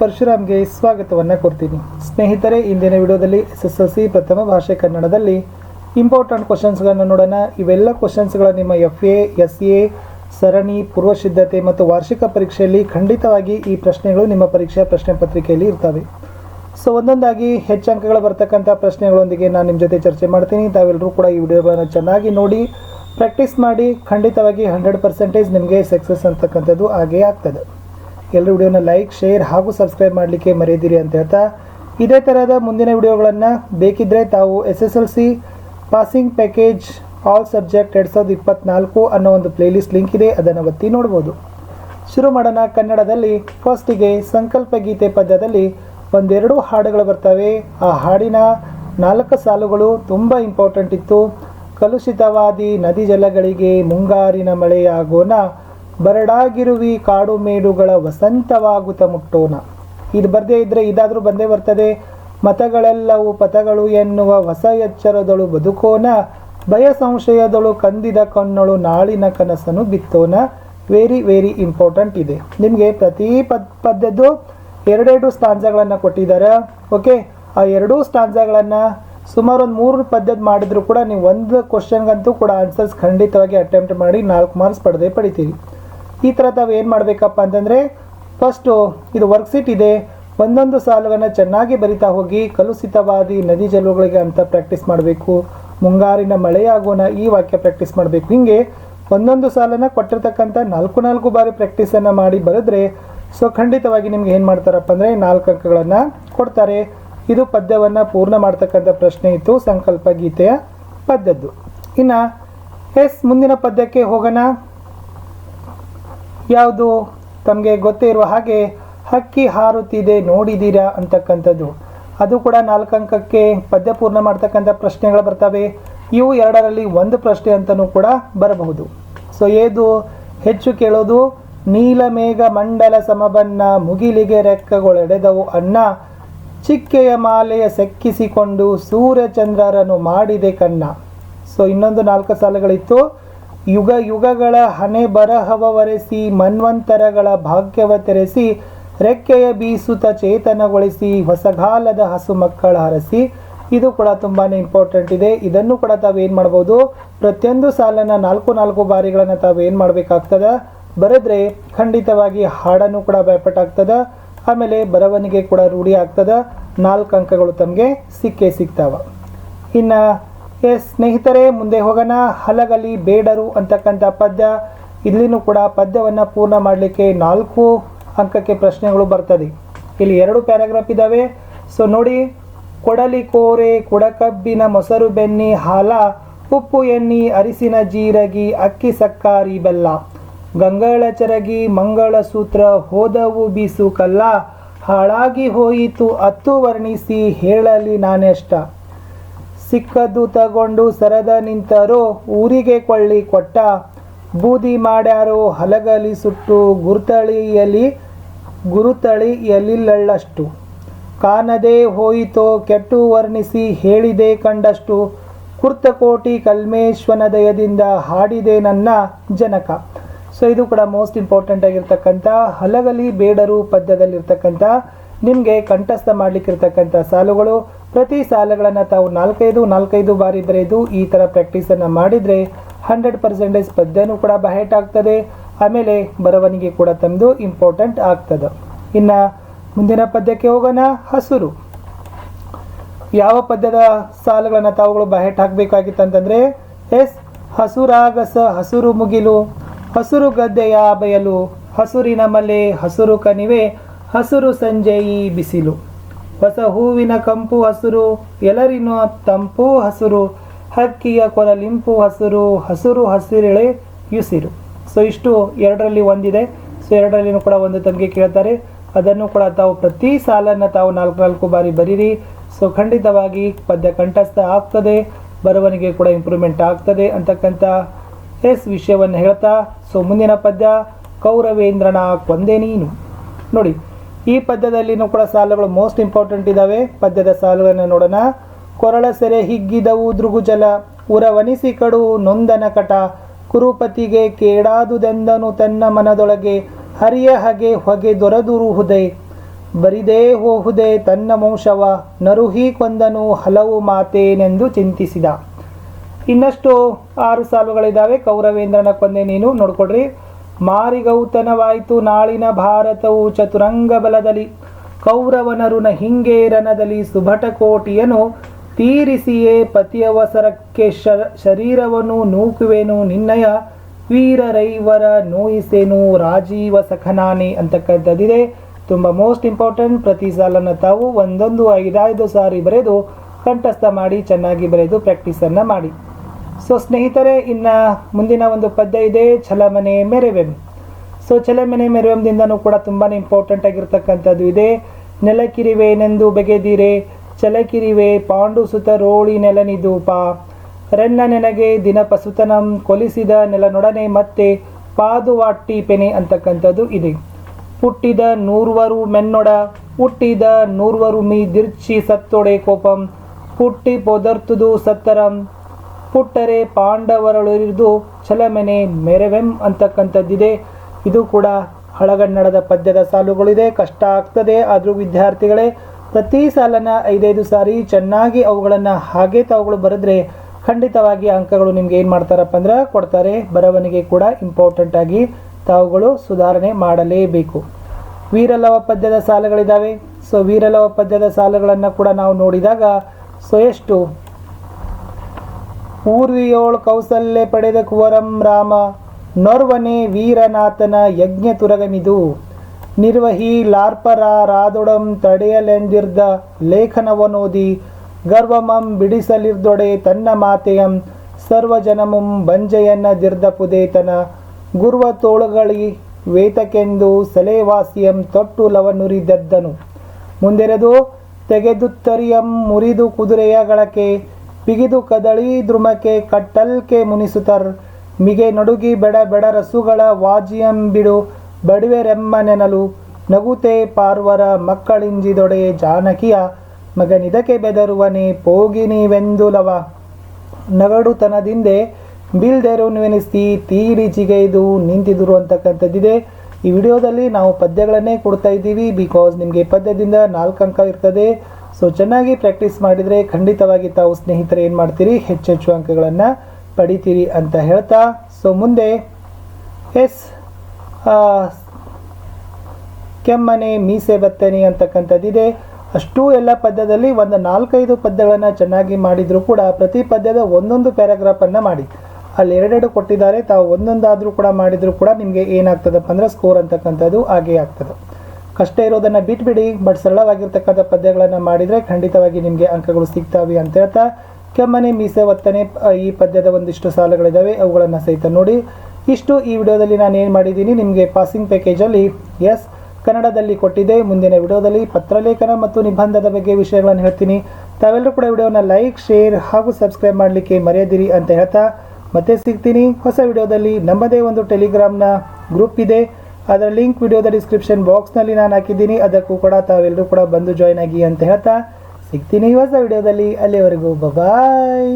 ಪರಶುರಾಮ್ಗೆ ಸ್ವಾಗತವನ್ನು ಕೊಡ್ತೀನಿ ಸ್ನೇಹಿತರೆ, ಇಂದಿನ ವಿಡಿಯೋದಲ್ಲಿ ಎಸ್ ಎಸ್ ಎಲ್ ಸಿ ಪ್ರಥಮ ಭಾಷೆ ಕನ್ನಡದಲ್ಲಿ ಇಂಪಾರ್ಟೆಂಟ್ ಕ್ವಶನ್ಸ್ಗಳನ್ನು ನೋಡೋಣ. ಇವೆಲ್ಲ ಕ್ವಶನ್ಸ್ಗಳ ನಿಮ್ಮ ಎಫ್ ಎ ಎಸ್ ಎ ಸರಣಿ ಪೂರ್ವ ಸಿದ್ಧತೆ ಮತ್ತು ವಾರ್ಷಿಕ ಪರೀಕ್ಷೆಯಲ್ಲಿ ಖಂಡಿತವಾಗಿ ಈ ಪ್ರಶ್ನೆಗಳು ನಿಮ್ಮ ಪರೀಕ್ಷಾ ಪ್ರಶ್ನೆ ಪತ್ರಿಕೆಯಲ್ಲಿ ಇರ್ತವೆ. ಸೊ ಒಂದೊಂದಾಗಿ ಹೆಚ್ಚು ಅಂಕಗಳು ಬರ್ತಕ್ಕಂಥ ಪ್ರಶ್ನೆಗಳೊಂದಿಗೆ ನಾನು ನಿಮ್ಮ ಜೊತೆ ಚರ್ಚೆ ಮಾಡ್ತೀನಿ. ತಾವೆಲ್ಲರೂ ಕೂಡ ಈ ವಿಡಿಯೋಗಳನ್ನು ಚೆನ್ನಾಗಿ ನೋಡಿ ಪ್ರಾಕ್ಟೀಸ್ ಮಾಡಿ, ಖಂಡಿತವಾಗಿ ಹಂಡ್ರೆಡ್ ಪರ್ಸೆಂಟೇಜ್ ನಿಮಗೆ ಸಕ್ಸಸ್ ಅಂತಕ್ಕಂಥದ್ದು ಆಗೇ ಆಗ್ತದೆ. ಎಲ್ಲರೂ ವಿಡಿಯೋನ ಲೈಕ್, ಶೇರ್ ಹಾಗೂ ಸಬ್ಸ್ಕ್ರೈಬ್ ಮಾಡಲಿಕ್ಕೆ ಮರೆಯದಿರಿ ಅಂತ ಹೇಳ್ತಾ, ಇದೇ ಥರದ ಮುಂದಿನ ವಿಡಿಯೋಗಳನ್ನು ಬೇಕಿದ್ದರೆ ತಾವು S S L C passing package all subject ಎರಡು ಸಾವಿರದ ಇಪ್ಪತ್ತ್ನಾಲ್ಕು ಅನ್ನೋ ಒಂದು ಪ್ಲೇಲಿಸ್ಟ್ ಲಿಂಕ್ ಇದೆ, ಅದನ್ನು ಒತ್ತಿ ನೋಡ್ಬೋದು. ಶುರು ಮಾಡೋಣ ಕನ್ನಡದಲ್ಲಿ. ಫಸ್ಟಿಗೆ ಸಂಕಲ್ಪ ಗೀತೆ ಪದ್ಯದಲ್ಲಿ ಒಂದೆರಡು ಹಾಡುಗಳು ಬರ್ತವೆ. ಆ ಹಾಡಿನ ನಾಲ್ಕು ಸಾಲುಗಳು ತುಂಬ ಇಂಪಾರ್ಟೆಂಟ್ ಇತ್ತು. ಕಲುಷಿತವಾದಿ ನದಿ ಜಲಗಳಿಗೆ ಮುಂಗಾರಿನ ಮಳೆಯಾಗೋಣ. ಬರಡಾಗಿರುವಿ ಕಾಡು ಮೇಡುಗಳ ವಸಂತವಾಗುತ್ತ ಮುಟ್ಟೋಣ. ಇದು ಬರದೇ ಇದ್ದರೆ ಇದಾದರೂ ಬಂದೇ ಬರ್ತದೆ. ಮತಗಳೆಲ್ಲವೂ ಪಥಗಳು ಎನ್ನುವ ಹೊಸ ಎಚ್ಚರದಳು ಬದುಕೋಣ. ಭಯ ಸಂಶಯದಳು ಕಂದಿದ ಕಣ್ಣಳು ನಾಳಿನ ಕನಸನ್ನು ಬಿತ್ತೋಣ. ವೆರಿ ವೆರಿ ಇಂಪಾರ್ಟೆಂಟ್ ಇದೆ. ನಿಮಗೆ ಪ್ರತಿ ಪದ್, ಪದ್ಯದ್ದು ಎರಡೆರಡು ಸ್ಟಾಂಜಗಳನ್ನು ಕೊಟ್ಟಿದ್ದಾರೆ ಓಕೆ ಆ ಎರಡೂ ಸ್ಟಾಂಜಗಳನ್ನು ಸುಮಾರು ಒಂದು ಮೂರು ಪದ್ಯದ ಮಾಡಿದ್ರು ಕೂಡ ನೀವು ಒಂದು ಕ್ವಶನ್ಗಂತೂ ಕೂಡ ಆನ್ಸರ್ಸ್ ಖಂಡಿತವಾಗಿ ಅಟೆಂಪ್ಟ್ ಮಾಡಿ ನಾಲ್ಕು ಮಾರ್ಕ್ಸ್ ಪಡೆದೇ ಪಡಿತೀರಿ. ಈ ಥರ ತಾವು ಏನು ಮಾಡಬೇಕಪ್ಪ ಅಂತಂದರೆ ಫಸ್ಟು ಇದು ವರ್ಕ್ಸೀಟ್ ಇದೆ. ಒಂದೊಂದು ಸಾಲುಗಳನ್ನು ಚೆನ್ನಾಗಿ ಬರಿತಾ ಹೋಗಿ, ಕಲುಷಿತವಾದಿ ನದಿ ಜಲುಗಳಿಗೆ ಅಂತ ಪ್ರಾಕ್ಟೀಸ್ ಮಾಡಬೇಕು. ಮುಂಗಾರಿನ ಮಳೆಯಾಗೋಣ ಈ ವಾಕ್ಯ ಪ್ರಾಕ್ಟೀಸ್ ಮಾಡಬೇಕು. ಹಿಂಗೆ ಒಂದೊಂದು ಸಾಲನ್ನು ಕೊಟ್ಟಿರ್ತಕ್ಕಂಥ ನಾಲ್ಕು ನಾಲ್ಕು ಬಾರಿ ಪ್ರಾಕ್ಟೀಸನ್ನು ಮಾಡಿ ಬರೆದ್ರೆ ಸೊ ಖಂಡಿತವಾಗಿ ನಿಮ್ಗೆ ಏನು ಮಾಡ್ತಾರಪ್ಪ ಅಂದರೆ ನಾಲ್ಕು ಅಂಕಗಳನ್ನು ಕೊಡ್ತಾರೆ. ಇದು ಪದ್ಯವನ್ನು ಪೂರ್ಣ ಮಾಡ್ತಕ್ಕಂಥ ಪ್ರಶ್ನೆ ಇತ್ತು, ಸಂಕಲ್ಪ ಗೀತೆಯ ಪದ್ಯದ್ದು. ಇನ್ನು ಎಸ್, ಮುಂದಿನ ಪದ್ಯಕ್ಕೆ ಹೋಗೋಣ. ಯಾವುದು? ತಮಗೆ ಗೊತ್ತೇ ಇರುವ ಹಾಗೆ ಹಕ್ಕಿ ಹಾರುತ್ತಿದೆ ನೋಡಿದ್ದೀರಾ ಅಂತಕ್ಕಂಥದ್ದು. ಅದು ಕೂಡ ನಾಲ್ಕು ಅಂಕಕ್ಕೆ ಪದ್ಯ ಪೂರ್ಣ ಮಾಡ್ತಕ್ಕಂಥ ಪ್ರಶ್ನೆಗಳು ಬರ್ತವೆ. ಇವು ಎರಡರಲ್ಲಿ ಒಂದು ಪ್ರಶ್ನೆ ಅಂತಲೂ ಕೂಡ ಬರಬಹುದು. ಸೊ ಏದು? ಹೆಚ್ಚು ಕೇಳೋದು, ನೀಲಮೇಘ ಮಂಡಲ ಸಮಬನ್ನ ಮುಗಿಲಿಗೆ ರೆಕ್ಕಗಳೆಡೆದವು ಅನ್ನ ಚಿಕ್ಕೆಯ ಮಾಲೆಯ ಸೆಕ್ಕಿಸಿಕೊಂಡು ಸೂರ್ಯಚಂದ್ರರನ್ನು ಮಾಡಿದೆ ಕಣ್ಣ. ಸೊ ಇನ್ನೊಂದು ನಾಲ್ಕು ಸಾಲುಗಳಿತ್ತು. ಯುಗ ಯುಗಗಳ ಹಣೆ ಬರಹವ ಒರೆಸಿ ಮನ್ವಂತರಗಳ ಭಾಗ್ಯವ ತೆರೆಸಿ ರೆಕ್ಕೆಯ ಬೀಸುತ ಚೇತನಗೊಳಿಸಿ ಹೊಸಗಾಲದ ಹಸು ಮಕ್ಕಳ ಹರಸಿ. ಇದು ಕೂಡ ತುಂಬಾ ಇಂಪಾರ್ಟೆಂಟ್ ಇದೆ. ಇದನ್ನು ಕೂಡ ತಾವೇನು ಮಾಡ್ಬೋದು? ಪ್ರತಿಯೊಂದು ಸಾಲನ್ನು ನಾಲ್ಕು ನಾಲ್ಕು ಬಾರಿಗಳನ್ನು ತಾವೇನು ಮಾಡಬೇಕಾಗ್ತದೆ? ಬರೆದ್ರೆ ಖಂಡಿತವಾಗಿ ಹಾಡನ್ನು ಕೂಡ ಆಗ್ತದೆ ಆಮೇಲೆ ಬರವಣಿಗೆ ಕೂಡ ರೂಢಿ ಆಗ್ತದೆ. ನಾಲ್ಕು ಅಂಕಗಳು ತಮಗೆ ಸಿಕ್ಕೇ ಸಿಗ್ತಾವ. ಇನ್ನು ಎಸ್ ಸ್ನೇಹಿತರೆ, ಮುಂದೆ ಹೋಗೋಣ. ಹಲಗಲಿ ಬೇಡರು ಅಂತಕ್ಕಂಥ ಪದ್ಯ. ಇಲ್ಲಿನೂ ಕೂಡ ಪದ್ಯವನ್ನು ಪೂರ್ಣ ಮಾಡಲಿಕ್ಕೆ ನಾಲ್ಕು ಅಂಕಕ್ಕೆ ಪ್ರಶ್ನೆಗಳು ಬರ್ತದೆ. ಇಲ್ಲಿ ಎರಡು ಪ್ಯಾರಾಗ್ರಾಫ್ ಇದ್ದಾವೆ ಸೊ ನೋಡಿ. ಕೊಡಲಿ ಕೋರೆ, ಕುಡಕಬ್ಬಿನ ಮೊಸರು ಬೆನ್ನಿ, ಹಾಲ, ಉಪ್ಪು ಎಣ್ಣಿ, ಅರಿಸಿನ ಜೀರಗಿ, ಅಕ್ಕಿ ಸಕ್ಕಾರಿ ಬೆಲ್ಲ. ಗಂಗಳ ಚರಗಿ, ಮಂಗಳ ಸೂತ್ರ, ಹೋದವು ಬೀಸು ಕಲ್ಲ. ಹಾಳಾಗಿ ಹೋಯಿತು ಅತ್ತು ವರ್ಣಿಸಿ, ಹೇಳಲಿ ನಾನೆಷ್ಟ ಸಿಕ್ಕದ್ದು ತಗೊಂಡು ಸರದ ನಿಂತರೋ ಊರಿಗೆ ಕೊಳ್ಳಿ ಕೊಟ್ಟ. ಬೂದಿ ಮಾಡ್ಯಾರೋ ಹಲಗಲಿ ಸುಟ್ಟು ಗುರುತಳಿಯಲಿ ಎಲ್ಲಿಲ್ಲಳ್ಳಷ್ಟು ಕಾಣದೇ ಹೋಯಿತೋ ಕೆಟ್ಟು ವರ್ಣಿಸಿ ಹೇಳಿದೆ ಕಂಡಷ್ಟು. ಕುರ್ತಕೋಟಿ ಕಲ್ಮೇಶ್ವನ ದಯದಿಂದ ಹಾಡಿದೆ ನನ್ನ ಜನಕ. ಸೊ ಇದು ಕೂಡ ಮೋಸ್ಟ್ ಇಂಪಾರ್ಟೆಂಟ್ ಆಗಿರ್ತಕ್ಕಂಥ, ಹಲಗಲಿ ಬೇಡರು ಪದ್ಯದಲ್ಲಿರ್ತಕ್ಕಂಥ, ನಿಮಗೆ ಕಂಠಸ್ಥ ಮಾಡಲಿಕ್ಕಿರ್ತಕ್ಕಂಥ ಸಾಲುಗಳು. ಪ್ರತಿ ಸಾಲುಗಳನ್ನು ತಾವು ನಾಲ್ಕೈದು ನಾಲ್ಕೈದು ಬಾರಿ ಬರೆದು ಈ ಥರ ಪ್ರಾಕ್ಟೀಸನ್ನು ಮಾಡಿದರೆ ಹಂಡ್ರೆಡ್ ಪರ್ಸೆಂಟೇಜ್ ಪದ್ಯನೂ ಕೂಡ ಬಹೆಟ್ ಆಗ್ತದೆ. ಆಮೇಲೆ ಬರವಣಿಗೆ ಕೂಡ ತಂದು ಇಂಪಾರ್ಟೆಂಟ್ ಆಗ್ತದೆ. ಇನ್ನು ಮುಂದಿನ ಪದ್ಯಕ್ಕೆ ಹೋಗೋಣ, ಹಸುರು. ಯಾವ ಪದ್ಯದ ಸಾಲುಗಳನ್ನು ತಾವುಗಳು ಬಹೆಟ್ ಹಾಕಬೇಕಾಗಿತ್ತು ಅಂತಂದರೆ, ಎಸ್, ಹಸುರಾಗಸ, ಹಸುರು ಮುಗಿಲು, ಹಸುರು ಗದ್ದೆಯ ಬಯಲು, ಹಸುರಿನ ಮಲೆ, ಹಸುರು ಕಣಿವೆ, ಹಸುರು ಸಂಜೆಯಿ ಬಿಸಿಲು. ಹೊಸ ಹೂವಿನ ಕಂಪು ಹಸುರು ಎಲರಿನ ತಂಪು ಹಸುರು, ಹಕ್ಕಿಯ ಕೊರಲಿಂಪು ಹಸುರು ಹಸುರು ಹಸಿರೆಳೆ ಯುಸಿರು. ಸೊ ಇಷ್ಟು ಎರಡರಲ್ಲಿ ಒಂದಿದೆ. ಸೊ ಎರಡರಲ್ಲಿನೂ ಕೂಡ ಒಂದು ತಮಗೆ ಕೇಳ್ತಾರೆ. ಅದನ್ನು ಕೂಡ ತಾವು ಪ್ರತಿ ಸಾಲನ್ನು ತಾವು ನಾಲ್ಕು ನಾಲ್ಕು ಬಾರಿ ಬರೀರಿ. ಸೊ ಖಂಡಿತವಾಗಿ ಪದ್ಯ ಕಂಠಸ್ಥ ಆಗ್ತದೆ. ಬರವಣಿಗೆ ಕೂಡ ಇಂಪ್ರೂವ್ಮೆಂಟ್ ಆಗ್ತದೆ ಅಂತಕ್ಕಂಥ ಎಸ್ ವಿಷಯವನ್ನು ಹೇಳ್ತಾ. ಸೊ ಮುಂದಿನ ಪದ್ಯ ಕೌರವೇಂದ್ರನ ಕೊಂದೆ ನೀನು. ನೋಡಿ. ಈ ಪದ್ಯದಲ್ಲಿನೂ ಕೂಡ ಸಾಲುಗಳು ಮೋಸ್ಟ್ ಇಂಪಾರ್ಟೆಂಟ್ ಇದ್ದಾವೆ ಪದ್ಯದ ಸಾಲುಗಳನ್ನು ನೋಡೋಣ. ಕೊರಳ ಸೆರೆ ಹಿಗ್ಗಿದವು ದೃಗುಜಲ ಉರವನಿಸಿ ಕಡು ನೊಂದನ ಕಟ, ಕುರುಪತಿಗೆ ಕೇಡಾದುದೆಂದನು ತನ್ನ ಮನದೊಳಗೆ, ಹರಿಯ ಹಗೆ ಹೊಗೆ ದೊರದುರುಹುದೆ ಬರಿದೇ ಹೋಹುದೆ ತನ್ನ ವಂಶವ, ನರುಹಿ ಕೊಂದನು ಹಲವು ಮಾತೇನೆಂದು ಚಿಂತಿಸಿದ. ಇನ್ನಷ್ಟು ಆರು ಸಾಲುಗಳಿದ್ದಾವೆ ಕೌರವೇಂದ್ರನ ಕೊಂದೆ ನೀನು ನೋಡ್ಕೊಡ್ರಿ. ಮಾರಿಗೌತನವಾಯಿತು ನಾಳಿನ ಭಾರತವು ಚತುರಂಗ ಬಲದಲ್ಲಿ ಕೌರವನರುನ ಹಿಂಗೇರನದಲ್ಲಿ ಸುಭಟಕೋಟಿಯನು ತೀರಿಸಿಯೇ ಪತಿಯವಸರಕ್ಕೆ ಶರ ಶರೀರವನ್ನು ನೂಕುವೆನು ನಿನ್ನಯ ವೀರರೈವರ ನೋಯಿಸೇನು ರಾಜೀವ ಸಖನಾನೆ ಅಂತಕ್ಕಂಥದ್ದಿದೆ ತುಂಬ ಮೋಸ್ಟ್ ಇಂಪಾರ್ಟೆಂಟ್, ಪ್ರತಿ ಸಾಲನ್ನು ತಾವು ಒಂದೊಂದು ಐದಾಯ್ದು ಸಾರಿ ಬರೆದು, ಕಂಠಸ್ಥ ಮಾಡಿ, ಚೆನ್ನಾಗಿ ಬರೆದು, ಪ್ರಾಕ್ಟೀಸನ್ನು ಮಾಡಿ. ಸೊ ಸ್ನೇಹಿತರೆ, ಇನ್ನು ಮುಂದಿನ ಒಂದು ಪದ್ಯ ಇದೆ, ಛಲಮನೆ ಮೆರೆವೆಂ. ಸೊ ಛಲಮನೆ ಮೆರೆವೆಂದಿಂದನೂ ಕೂಡ ತುಂಬಾ ಇಂಪಾರ್ಟೆಂಟ್ ಆಗಿರ್ತಕ್ಕಂಥದ್ದು ಇದೆ. ನೆಲಕಿರಿವೆನೆಂದು ಬೆಗೆದಿರೆ, ಚಲಕಿರಿವೆ ಪಾಂಡು ಸುತ ರೋಳಿ ನೆಲನಿದೂಪ ರನ್ನ ನೆನಗೆ ದಿನ ಪಸುತನಂ ಕೊಲಿಸಿದ ನೆಲನೊಡನೆ ಮತ್ತೆ ಪಾದುವಾಟ್ಟಿ ಪೆನೆ ಅಂತಕ್ಕಂಥದ್ದು ಇದೆ. ಹುಟ್ಟಿದ ನೂರ್ವರು ಮೆನ್ನೊಡ, ಹುಟ್ಟಿದ ನೂರ್ವರು ಮೀ ದಿರ್ಚಿ ಸತ್ತೊಡೆ ಕೋಪಂ. ಹುಟ್ಟಿ ಪೊದರ್ತುದು ಸತ್ತರಂ. ಪುಟ್ಟರೆ ಪಾಂಡವರಳಿರಿದು ಚಲಮನೆ ಮೆರವೆಂ ಅಂತಕ್ಕಂಥದ್ದಿದೆ. ಇದು ಕೂಡ ಹಳಗನ್ನಡದ ಪದ್ಯದ ಸಾಲುಗಳಿದೆ. ಕಷ್ಟ ಆಗ್ತದೆ ಆದರೂ ವಿದ್ಯಾರ್ಥಿಗಳೇ, ಪ್ರತಿ ಸಾಲನ್ನು ಐದೈದು ಸಾರಿ ಚೆನ್ನಾಗಿ ಅವುಗಳನ್ನು ಹಾಗೆ ತಾವುಗಳು ಬರೆದ್ರೆ ಖಂಡಿತವಾಗಿ ಅಂಕಗಳು ನಿಮ್ಗೆ ಏನು ಮಾಡ್ತಾರಪ್ಪ ಅಂದ್ರೆ ಕೊಡ್ತಾರೆ. ಬರವಣಿಗೆ ಕೂಡ ಇಂಪಾರ್ಟೆಂಟ್ ಆಗಿ ತಾವುಗಳು ಸುಧಾರಣೆ ಮಾಡಲೇಬೇಕು. ವೀರಲವ ಪದ್ಯದ ಸಾಲುಗಳಿದ್ದಾವೆ ಸೊ ವೀರಲವ ಪದ್ಯದ ಸಾಲುಗಳನ್ನು ಕೂಡ ನಾವು ನೋಡಿದಾಗ ಸೊ ಎಷ್ಟು ಊರ್ವಿಯೋಳ್ ಕೌಸಲ್ಯ ಪಡೆದ ಕುವರಂ ರಾಮ, ನೊರ್ವನೆ ವೀರನಾಥನ ಯಜ್ಞ ತುರಗಮಿದು. ನಿರ್ವಹಿ ಲಾರ್ಪರ ರಾದೊಡಂ ತಡೆಯಲೆಂದಿರ್ದ ಲೇಖನವನೋದಿ, ಗರ್ವಮಂ ಬಿಡಿಸಲಿರ್ದೊಡೆ ತನ್ನ ಮಾತೆಯಂ, ಸರ್ವಜನಮುಂ ಬಂಜೆಯನ್ನ ದಿರ್ದ ಪುದೇತನ ಗುರುವ ತೋಳುಗಳಿ ವೇತಕೆಂದು ಸಲೇವಾಸಿಯಂ ತೊಟ್ಟು ಲವನುರಿದದ್ದನು ಮುಂದೆರೆದು ತೆಗೆದುತ್ತರಿಯಂ ಮುರಿದು ಕುದುರೆಯ ಗಳಕೆ ಬಿಗಿದು ಕದಳಿ ದ್ರುಮಕ್ಕೆ ಕಟ್ಟಲ್ಕೆ ಮುನಿಸುತರ್. ಮಿಗೆ ನಡುಗಿ ಬೆಡ ಬೆಡ ರಸುಗಳ ವಾಜಿಯಂಬಿಡು ಬಿಡು. ಬಡಿವೆರೆಮ್ಮ ನೆನಲು ನಗುತೆ ಪಾರ್ವರ ಮಕ್ಕಳಿಂಜಿದೊಡೆ ಜಾನಕಿಯ ಮಗನಿದಕ್ಕೆ ಬೆದರುವನೆ ಪೋಗಿ ನೀವೆಂದು ಲವ ನಗಡುತನದಿಂದೆ ಬಿಲ್ದೆರುವೆನಿಸಿ ತೀಡಿ ಜಿಗೈದು ನಿಂತಿದ್ರು ಅಂತಕ್ಕಂಥದ್ದಿದೆ. ಈ ವಿಡಿಯೋದಲ್ಲಿ ನಾವು ಪದ್ಯಗಳನ್ನೇ ಕೊಡ್ತಾ ಇದ್ದೀವಿ. ಬಿಕಾಸ್ ನಿಮಗೆ ಪದ್ಯದಿಂದ ನಾಲ್ಕು ಅಂಕ ಇರ್ತದೆ. ಸೊ ಚೆನ್ನಾಗಿ ಪ್ರಾಕ್ಟೀಸ್ ಮಾಡಿದರೆ ಖಂಡಿತವಾಗಿ ತಾವು ಸ್ನೇಹಿತರೆ ಏನು ಮಾಡ್ತೀರಿ? ಹೆಚ್ಚೆಚ್ಚು ಅಂಕಗಳನ್ನು ಪಡಿತೀರಿ ಅಂತ ಹೇಳ್ತಾ ಸೊ ಮುಂದೆ ಎಸ್ ಕೆಮ್ಮನೆ, ಮೀಸೆ ಬತ್ತನೆ ಅಂತಕ್ಕಂಥದ್ದಿದೆ ಅಷ್ಟು ಎಲ್ಲ ಪದ್ಯದಲ್ಲಿ ಒಂದು ನಾಲ್ಕೈದು ಪದ್ಯಗಳನ್ನು ಚೆನ್ನಾಗಿ ಮಾಡಿದರೂ ಕೂಡ ಪ್ರತಿ ಪದ್ಯದ ಒಂದೊಂದು ಪ್ಯಾರಾಗ್ರಾಫನ್ನು ಮಾಡಿ. ಅಲ್ಲಿ ಎರಡೆರಡು ಕೊಟ್ಟಿದ್ದಾರೆ, ತಾವು ಒಂದೊಂದಾದರೂ ಕೂಡ ಮಾಡಿದರೂ ಕೂಡ ನಿಮಗೆ ಏನಾಗ್ತದಪ್ಪ ಅಂದರೆ ಸ್ಕೋರ್ ಅಂತಕ್ಕಂಥದ್ದು ಹಾಗೇ ಆಗ್ತದೆ. ಕಷ್ಟ ಇರೋದನ್ನು ಬಿಟ್ಬಿಡಿ, ಬಟ್ ಸರಳವಾಗಿರ್ತಕ್ಕಂಥ ಪದ್ಯಗಳನ್ನು ಮಾಡಿದರೆ ಖಂಡಿತವಾಗಿ ನಿಮಗೆ ಅಂಕಗಳು ಸಿಗ್ತಾವೆ ಅಂತ ಹೇಳ್ತಾ, ಕೆಮ್ಮನೆ, ಮೀಸೆ, ಒತ್ತನೆ ಈ ಪದ್ಯದ ಒಂದಿಷ್ಟು ಸಾಲುಗಳಿದ್ದಾವೆ ಅವುಗಳನ್ನು ಸಹಿತ ನೋಡಿ. ಇಷ್ಟು ಈ ವಿಡಿಯೋದಲ್ಲಿ ನಾನು ಏನು ಮಾಡಿದ್ದೀನಿ, ನಿಮಗೆ ಪಾಸಿಂಗ್ ಪ್ಯಾಕೇಜಲ್ಲಿ ಎಸ್ ಕನ್ನಡದಲ್ಲಿ ಕೊಟ್ಟಿದೆ ಮುಂದಿನ ವಿಡಿಯೋದಲ್ಲಿ ಪತ್ರಲೇಖನ ಮತ್ತು ನಿಬಂಧದ ಬಗ್ಗೆ ವಿಷಯಗಳನ್ನು ಹೇಳ್ತೀನಿ. ತಾವೆಲ್ಲರೂ ಕೂಡ ವಿಡಿಯೋನ ಲೈಕ್ ಶೇರ್ ಹಾಗೂ ಸಬ್ಸ್ಕ್ರೈಬ್ ಮಾಡಲಿಕ್ಕೆ ಮರೆಯದಿರಿ ಅಂತ ಹೇಳ್ತಾ, ಮತ್ತೆ ಸಿಗ್ತೀನಿ. ಹೊಸ ವಿಡಿಯೋದಲ್ಲಿ ನಮ್ಮದೇ ಒಂದು ಟೆಲಿಗ್ರಾಮ್ನ ಗ್ರೂಪ್ ಇದೆ. ಅದರ ಲಿಂಕ್ ವಿಡಿಯೋದ ಡಿಸ್ಕ್ರಿಪ್ಷನ್ ಬಾಕ್ಸ್ನಲ್ಲಿ ನಾನು ಹಾಕಿದ್ದೀನಿ. ಅದಕ್ಕೂ ಕೂಡ ತಾವೆಲ್ಲರೂ ಕೂಡ ಬಂದು ಜಾಯ್ನ್ ಆಗಿ ಅಂತ ಹೇಳ್ತಾ ಸಿಗ್ತೀನಿ ಹೊಸ ವಿಡಿಯೋದಲ್ಲಿ ಅಲ್ಲಿವರೆಗೂ ಬಾಯ್